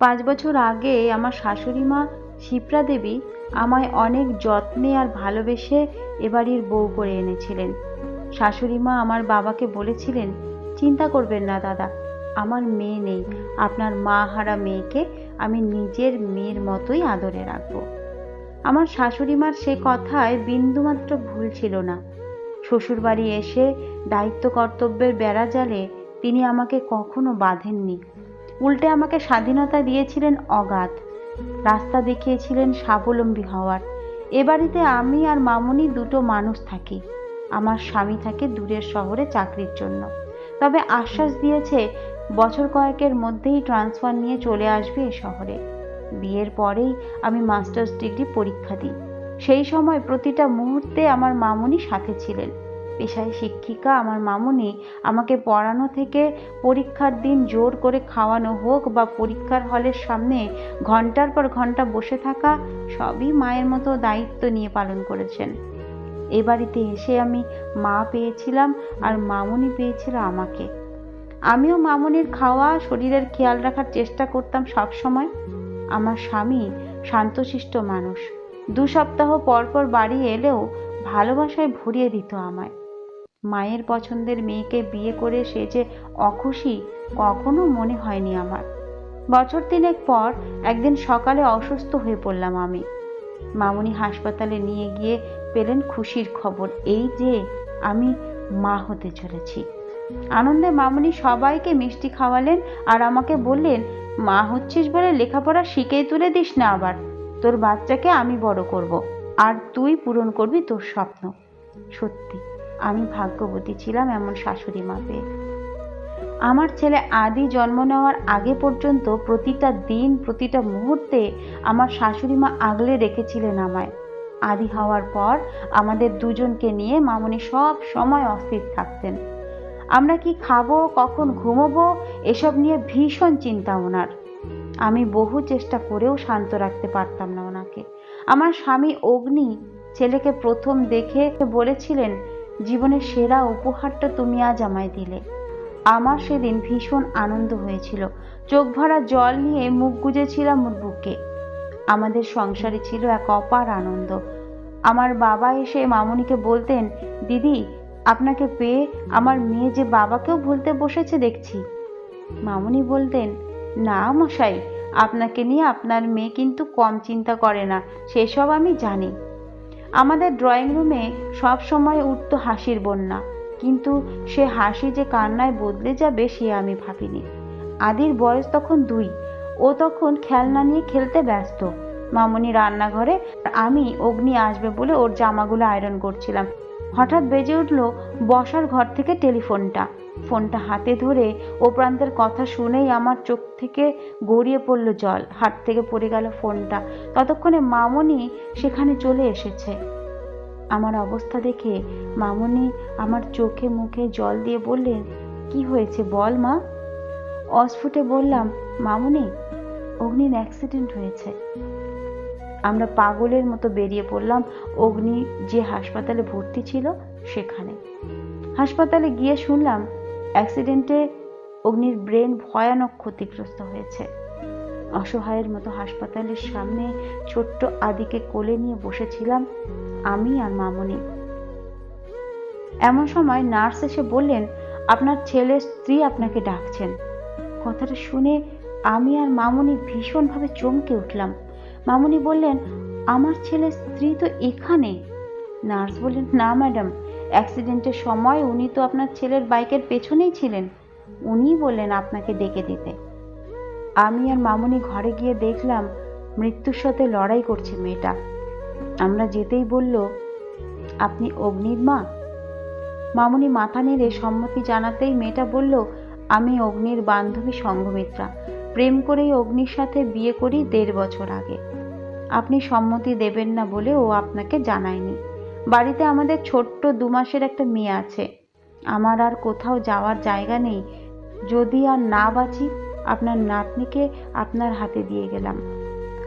পাঁচ বছর আগে আমার শাশুড়ি মা শিপ্রা দেবী আমায় অনেক যত্নে আর ভালোবেসে এবাড়ির বউ করে এনেছিলেন। শাশুড়ি মা আমার বাবাকে বলেছিলেন, চিন্তা করবেন না দাদা, আমার মেয়ে নেই। আপনার মা হারা মেয়েকে আমি নিজের মেয়ের মতোই আদরে রাখব। আমার শাশুড়ি মার সে কথায় বিন্দুমাত্র ভুল ছিল না। শ্বশুরবাড়ি এসে দায়িত্ব কর্তব্যের বেড়া জালে তিনি আমাকে কখনো বাঁধেননি। উল্টে আমাকে স্বাধীনতা দিয়েছিলেন অগাধ। রাস্তা দেখিয়েছিলেন স্বাবলম্বী হওয়ার। এ বাড়িতে আমি আর মামুনি দুটো মানুষ থাকি। আমার স্বামী থাকে দূরের শহরে চাকরির জন্য। তবে আশ্বাস দিয়েছে, বছর কয়েকের মধ্যেই ট্রান্সফার নিয়ে চলে আসবে এ শহরে। বিয়ের পরেই আমি মাস্টার্স ডিগ্রি পরীক্ষা দিই। সেই সময় প্রতিটা মুহূর্তে আমার মামুনি সাথে ছিলেন। পেশায় শিক্ষিকা আমার মামুনি আমাকে পড়ানো থেকে পরীক্ষার দিন জোর করে খাওয়ানো হোক বা পরীক্ষার হলের সামনে ঘণ্টার পর ঘণ্টা বসে থাকা সবই মায়ের মতো দায়িত্ব নিয়ে পালন করেছেন। এ বাড়িতে এসে আমি মা পেয়েছিলাম আর মামুনি পেয়েছিল আমাকে। আমিও মামুনির খাওয়া, শরীরের খেয়াল রাখার চেষ্টা করতাম সব সময় আমার স্বামী শান্তশিষ্ট মানুষ। দু সপ্তাহ পর পর বাড়ি এলেও ভালোবাসায় ভরিয়ে দিত আমায়। মায়ের পছন্দের মেয়েকে বিয়ে করে সে যে অখুশি, কখনো মনে হয়নি আমার। বছর তিনেক পর একদিন সকালে অসুস্থ হয়ে পড়লাম আমি। মামুনি হাসপাতালে নিয়ে গিয়ে পেলেন খুশির খবর, এই যে আমি মা হতে চলেছি। আনন্দে মামুনি সবাইকে মিষ্টি খাওয়ালেন আর আমাকে বললেন, মা হচ্ছিস বলে লেখাপড়া শিখেই তুলে দিস না আবার। তোর বাচ্চাকে আমি বড় করব, আর তুই পূরণ করবি তোর স্বপ্ন। সত্যি আমি ভাগ্যবতী ছিলাম এমন শাশুড়ি মা পেয়ে আমার ছেলে আদি জন্ম নেওয়ার আগে পর্যন্ত প্রতিটা দিন, প্রতিটা মুহূর্তে আমার শাশুড়ি মা আগলে রেখেছিলেন আমায়। আদি হওয়ার পর আমাদের দুজনকে নিয়ে মামনি সব সময় অস্থির থাকতেন। আমরা কি খাব, কখন ঘুমোবো, এসব নিয়ে ভীষণ চিন্তা ওনার। আমি বহু চেষ্টা করেও শান্ত রাখতে পারতাম না ওনাকে। আমার স্বামী অগ্নি ছেলেকে প্রথম দেখে বলেছিলেন জীবনের সেরা উপহারটা তুমি আজ আমায় দিলে। আমার সেদিন ভীষণ আনন্দ হয়েছিল। চোখ ভরা জল নিয়ে মুখ গুজেছিলাম ওর বুকে। আমাদের সংসারে ছিল এক অপার আনন্দ। আমার বাবা এসে মামুনিকে বলতেন, দিদি, আপনাকে পেয়ে আমার মেয়ে যে বাবাকেও ভুলতে বসেছে দেখছি। মামুনি বলতেন, না মশাই, আপনাকে নিয়ে আপনার মেয়ে কিন্তু কম চিন্তা করে না, সেসব আমি জানি। আমাদের ড্রয়িং রুমে সব সময় উঠত হাসির বন্যা। কিন্তু সে হাসি যে কান্নায় বদলে যাবে সে আমি ভাবিনি। আদির বয়স তখন দুই। ও তখন খেলনা নিয়ে খেলতে ব্যস্ত। মামনি রান্নাঘরে আমি অগ্নি আসবে বলে ওর জামাগুলো আয়রন করছিলাম। হঠাৎ বেজে উঠল বসার ঘর থেকে টেলিফোনটা ফোনটা হাতে ধরে ও প্রান্তের কথা শুনেই আমার চোখ থেকে গড়িয়ে পড়ল জল। হাত থেকে পড়ে গেল ফোনটা। ততক্ষণে মামনি সেখানে চলে এসেছে। আমার অবস্থা দেখে মামনি আমার চোখে মুখে জল দিয়ে বললেন, কি হয়েছে বল মা? অস্ফুটে বললাম, মামনি, অগ্নির অ্যাক্সিডেন্ট হয়েছে। আমরা পাগলের মতো বেরিয়ে পড়লাম। অগ্নি যে হাসপাতালে ভর্তি ছিল সেখানে। হাসপাতালে গিয়ে শুনলাম অ্যাক্সিডেন্টে অগ্নির ব্রেন ভয়ানক ক্ষতিগ্রস্ত হয়েছে। অসহায়ের মতো হাসপাতালের সামনে ছোট্ট আদিকে কোলে নিয়ে বসেছিলাম আমি আর মামনি। এমন সময় নার্স এসে বললেন, আপনার ছেলের স্ত্রী আপনাকে ডাকছেন। কথাটা শুনে আমি আর মামনি ভীষণভাবে চমকে উঠলাম। মামনি বললেন, আমার ছেলের স্ত্রী তো এখানে? নার্স বললেন, না, ম্যাডাম অ্যাক্সিডেন্টের সময় উনি তো আপনার ছেলের বাইকের পেছনেই ছিলেন। উনিই বললেন আপনাকে ডেকে দিতে। আমি আর মামুনি ঘরে গিয়ে দেখলাম মৃত্যুর সাথে লড়াই করছে মেয়েটা। আমরা যেতেই বলল, আপনি অগ্নির মা? মামুনি মাথা নেড়ে সম্মতি জানাতেই মেয়েটা বলল, আমি অগ্নির বান্ধবী সঙ্গমিত্রা প্রেম করেই অগ্নির সাথে বিয়ে করি দেড় বছর আগে। আপনি সম্মতি দেবেন না বলে ও আপনাকে জানায়নি। বাড়িতে আমাদের ছোট্ট দু মাসের একটা মেয়ে আছে। আমার আর কোথাও যাওয়ার জায়গা নেই। যদি আর না বাঁচি, আপনার নাতনিকে আপনার হাতে দিয়ে গেলাম।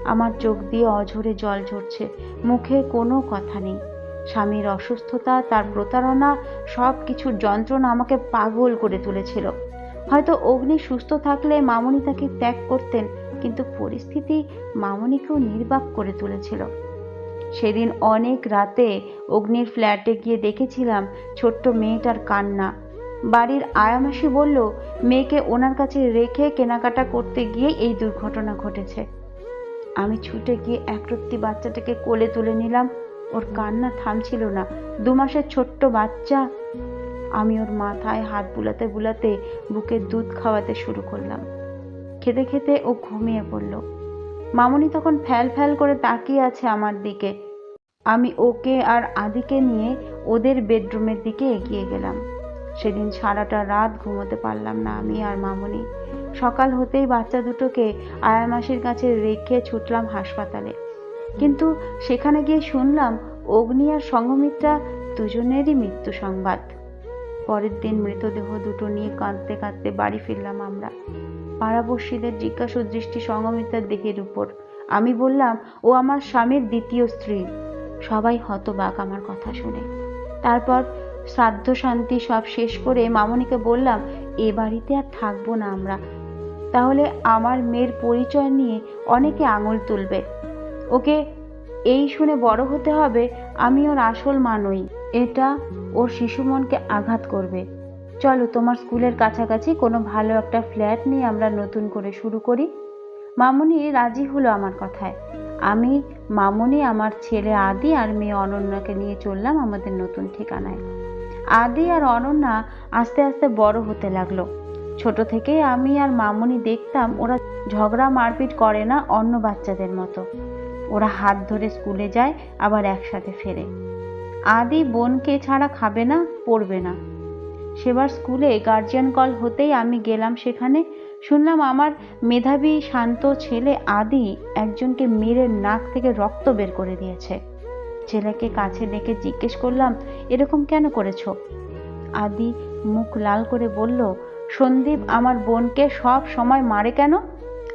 আমার চোখ দিয়ে অঝরে জল ঝরছে, মুখে কোনো কথা নেই। স্বামীর অসুস্থতা, তার প্রতারণা সব কিছুর যন্ত্রণা আমাকে পাগল করে তুলেছিল। হয়তো অগ্নি সুস্থ থাকলে মামনি তাকে ত্যাগ করতেন, কিন্তু পরিস্থিতি মামনিকেও নির্বাক করে তুলেছিল। সেদিন অনেক রাতে অগ্নির ফ্ল্যাটে গিয়ে দেখেছিলাম ছোট্ট মেয়েটার কান্না। বাড়ির আয়ামাসি বলল, মেয়েকে ওনার কাছে রেখে কেনাকাটা করতে গিয়ে এই দুর্ঘটনা ঘটেছে। আমি ছুটে গিয়ে একরত্তি বাচ্চাটাকে কোলে তুলে নিলাম। ওর কান্না থামছিল না। দু মাসের ছোট্ট বাচ্চা। আমি ওর মাথায় হাত বুলাতে বুলাতে বুকের দুধ খাওয়াতে শুরু করলাম। খেতে খেতে ও ঘুমিয়ে পড়ল। মামনি তখন ফ্যাল ফ্যাল করে তাকিয়ে আছে আমার দিকে। আমি ওকে আর আদিকে নিয়ে ওদের বেডরুমের দিকে এগিয়ে গেলাম। সেদিন সারাটা রাত ঘুমোতে পারলাম না আমি আর মামনি। সকাল হতেই বাচ্চা দুটোকে আয়া মাসির কাছে রেখে ছুটলাম হাসপাতালে। কিন্তু সেখানে গিয়ে শুনলাম অগ্নি আর সঙ্গমিত্রা দুজনেরই মৃত্যু সংবাদ। পরের দিন মৃতদেহ দুটো নিয়ে কাঁদতে কাঁদতে বাড়ি ফিরলাম আমরা। পাড়াপড়শিদের জিজ্ঞাসু দৃষ্টি সঙ্গমিত্রার দেহের উপর। আমি বললাম, ও আমার স্বামীর দ্বিতীয় স্ত্রী। সবাই হতবাক আমার কথা শুনে। তারপর শ্রাদ্ধ শান্তি সব শেষ করে মামনিকে বললাম, এ বাড়িতে আর থাকব না আমরা। তাহলে আমার মেয়ের পরিচয় নিয়ে অনেকে আঙুল তুলবে। ওকে এই শুনে বড় হতে হবে, আমি ওর আসল মা নই। এটা ওর শিশু মনকে আঘাত করবে। চলো তোমার স্কুলের কাছাকাছি কোনো ভালো একটা ফ্ল্যাট নিয়ে আমরা নতুন করে শুরু করি। মামুনি রাজি হলো আমার কথায়। আমি, মামুনি, আমার ছেলে আদি আর মেয়ে অনন্যাকে নিয়ে চললাম আমাদের নতুন ঠিকানায়। আদি আর অনন্যা আস্তে আস্তে বড় হতে লাগল। ছোট থেকেই আমি আর মামুনি দেখতাম ওরা ঝগড়া মারপিট করে না অন্য বাচ্চাদের মতো। ওরা হাত ধরে স্কুলে যায়, আবার একসাথে ফেরে। আদি বোনকে ছাড়া খাবে না, পড়বে না। সেবার স্কুলে গার্জিয়ান কল হতেই আমি গেলাম সেখানে। শুনলাম আমার মেধাবী শান্ত ছেলে আদি একজনকে মেরে নাক থেকে রক্ত বের করে দিয়েছে। ছেলেকে কাছে ডেকে জিজ্ঞেস করলাম, এরকম কেন করেছ? আদি মুখ লাল করে বলল, সন্দীপ, আমার বোনকে সব সময় মারে কেন?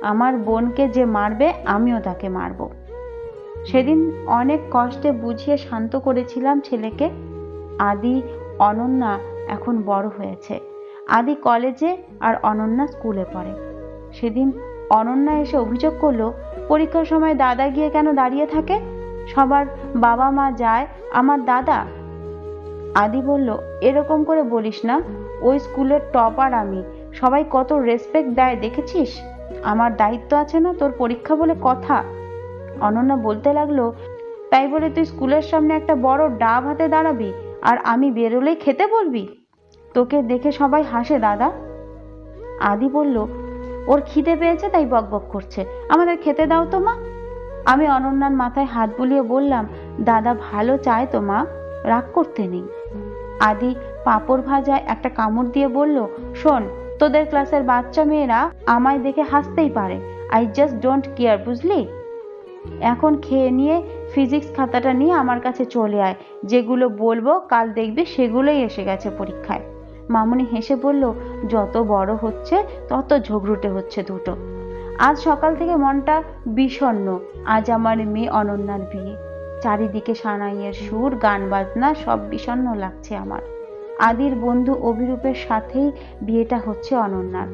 আমার বোনকে যে মারবে, আমিও তাকে মারব। সেদিন অনেক কষ্টে বুঝিয়ে শান্ত করেছিলাম ছেলেকে। আদি, অনন্যা এখন বড় হয়েছে। আদি কলেজে আর অনন্যা স্কুলে পড়ে। সেদিন অনন্যা এসে অভিযোগ করল, পরীক্ষার সময় দাদা গিয়ে কেন দাঁড়িয়ে থাকে? সবার বাবা মা যায়, আমার দাদা। আদি বলল, এরকম করে বলিস না, ওই স্কুলের টপার আমি। সবাই কত রেসপেক্ট দেয়, দেখেছিস? আমার দায়িত্ব আছে না তোর পরীক্ষা বলে কথা। অনন্যা বলতে লাগল, তাই বলে তুই স্কুলের সামনে একটা বড় ডাব হাতে দাঁড়াবি? আর আমি বেরোলেই খেতে বলবি? তোকে দেখে সবাই হাসে, দাদা। আদি বলল, ওর খিদে পেয়েছে তাই বকবক করছে। আমাদের খেতে দাও তো, মা। আমি অনন্যার মাথায় হাত বুলিয়ে বললাম, দাদা ভালো চায় তো, মা। রাগ করতে নেই। আদি পাঁপড় ভাজায় একটা কামড় দিয়ে বলল, শোন, তোদের ক্লাসের বাচ্চা মেয়েরা আমায় দেখে হাসতেই পারে। আই জাস্ট ডোন্ট কেয়ার বুঝলি? এখন খেয়ে নিয়ে ফিজিক্স খাতাটা নিয়ে আমার কাছে চলে আয়। যেগুলো বলব, কাল দেখবি, সেগুলোই এসে গেছে পরীক্ষায়। মামুনি হেসে বলল, যত বড় হচ্ছে, তত ঝগড়ুটে হচ্ছে দুটো। আজ সকাল থেকে মনটা বিষণ্ণ। আজ আমার মেয়ে অনন্যার বিয়ে। চারিদিকে সানাইয়ের সুর, গান বাজনা, সব বিষণ্ণ লাগছে আমার। আদির বন্ধু অভিরূপের সাথেই বিয়েটা হচ্ছে অনন্যার।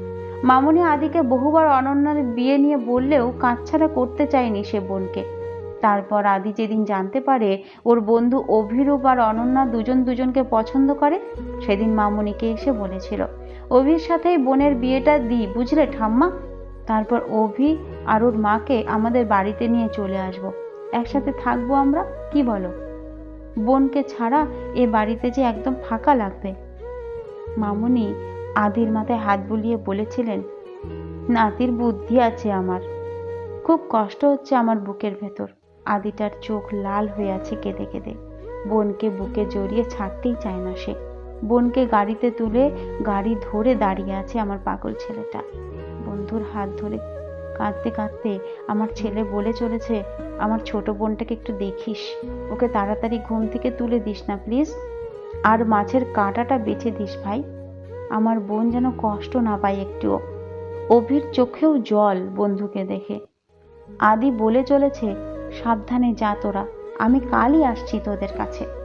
মামনি আদিকে বহুবার অনন্যার বিয়ে নিয়ে বললেও কাঁচছাড়া করতে চায়নি সে বোনকে। তারপর আদি যেদিন জানতে পারে ওর বন্ধু অভিরূপ আর অনন্যা দুজন দুজনকে পছন্দ করে, সেদিন মামনিকে এসে বলেছিল, অভির সাথেই বোনের বিয়েটা দিই, বুঝলে ঠাম্মা? তারপর অভি আর ওর মাকে আমাদের বাড়িতে নিয়ে চলে আসব, একসাথে থাকব আমরা, কি বলো? বোনকে ছাড়া এ বাড়িতে যে একদম ফাঁকা লাগবে। মামুনি আদির মাথায় হাত বুলিয়ে বলেছিলেন, নাতির বুদ্ধি আছে আমার, খুব কষ্ট হচ্ছে আমার বুকের ভেতর। আদিটার চোখ লাল হয়ে আছে কেঁদে কেঁদে। বোনকে বুকে জড়িয়ে ছাড়তেই চায় না সে। বোনকে গাড়িতে তুলে গাড়ি ধরে দাঁড়িয়ে আছে আমার পাগল ছেলেটা। বন্ধুর হাত ধরে কাঁদতে কাঁদতে আমার ছেলে বলে চলেছে, আমার ছোট বোনটাকে একটু দেখিস। ওকে তাড়াতাড়ি ঘুম থেকে তুলে দিস না, প্লিজ। আর মাছের কাঁটাটা বেছে দিস ভাই। আমার বোন যেন কষ্ট না পায় একটুও অভির চোখেও জল বন্ধুকে দেখে। আদি বলে চলেছে সাবধানে যা তোরা। আমি কালই আসছি তোদের কাছে।